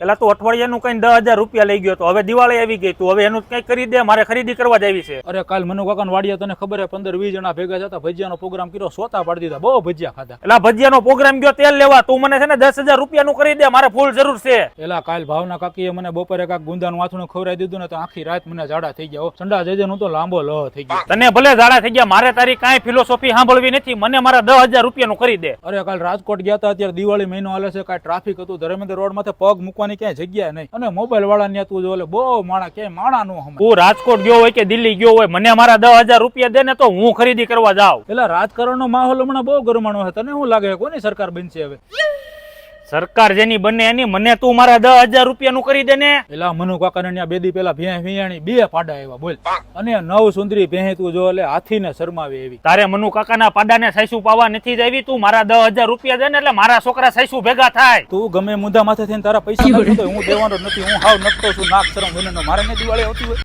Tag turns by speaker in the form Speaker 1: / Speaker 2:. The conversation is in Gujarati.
Speaker 1: પેલા તું અઠવાડિયાનું કઈ દસ હજાર રૂપિયા લઈ ગયો તો. હવે દિવાળી આવી ગઈ તું. હવે એનું કઈ કરી દે મારે ખરીદી કરવા જાય છે.
Speaker 2: અરે કાલ મનુ કાકા વાડિયા તને ખબર હે પંદર વીસ જણા ભેગા થતા ભજીયાનો પ્રોગ્રામ કર્યો સોતા પાડી દીધા બહુ ભજીયા ખાધા.
Speaker 1: એટલે ભજીયાનો પ્રોગ્રામ ગયો તેલ લેવા. તું મને છે ને દસ હજાર રૂપિયાનું કરી દે મારે ફૂલ જરૂર છે.
Speaker 2: એલા કાલ ભાવના કાકીએ મને બપોરે કાક ગુંદાનું આથું ખવડાવી દીધું ને તો આખી રાત મને ઝાડા થઈ ગયા ઠંડા જજે હું તો લાંબો લહ થઈ ગયો.
Speaker 1: તને ભલે ઝાડા થઈ ગયા મારે તારી કાંઈ ફિલોસોફી સાંભળવી નથી. મને મારા દસ હજાર રૂપિયાનું કરી દે.
Speaker 2: અરે કાલ રાજકોટ ગયા હતા અત્યારે દિવાળી મહિનો હાલે છે કાંઈ ટ્રાફિક હતું ધર્મેન્દ્ર રોડમાંથી પગ મૂકવાની ક્યાંય જગ્યા નહીં. અને મોબાઈલ વાળા ને તું જો બહુ માણા ક્યાંય માણા નું હમ.
Speaker 1: તું રાજકોટ ગયો હોય કે દિલ્હી ગયો હોય મને મારા દસ હજાર રૂપિયા દે ને તો હું ખરીદી કરવા જાઉં.
Speaker 2: પેલા રાજકારણનો માહોલ હમણાં બહુ ગરમાણો છે તને શું લાગે કોની સરકાર બનશે હવે?
Speaker 1: સરકાર જેની બને એની મને તું મારા દસ હજાર રૂપિયાનું કરી દે ને.
Speaker 2: પેલા મનુ કાકા ને બેદી પેલા ભેં વિયાણી બે પાડા આવ્યા બોલ. અને નવ સુંદરી ભેં તું જો એટલે હાથીને શરમાવે એવી.
Speaker 1: તારે મનુ કાકાના પાડાને સાઈસુ પાવા નથી જ આવી તું મારા દસ હજાર રૂપિયા દે ને એટલે મારા છોકરા સાઈસુ ભેગા થાય.
Speaker 2: તું ગમે મુદ્દા માથે થઈને તારા પૈસા હું દેવાનો નથી હું હાવ નકતો છું નાક શરમ વિનનો મારે ને દિવાળી આવતી હોય.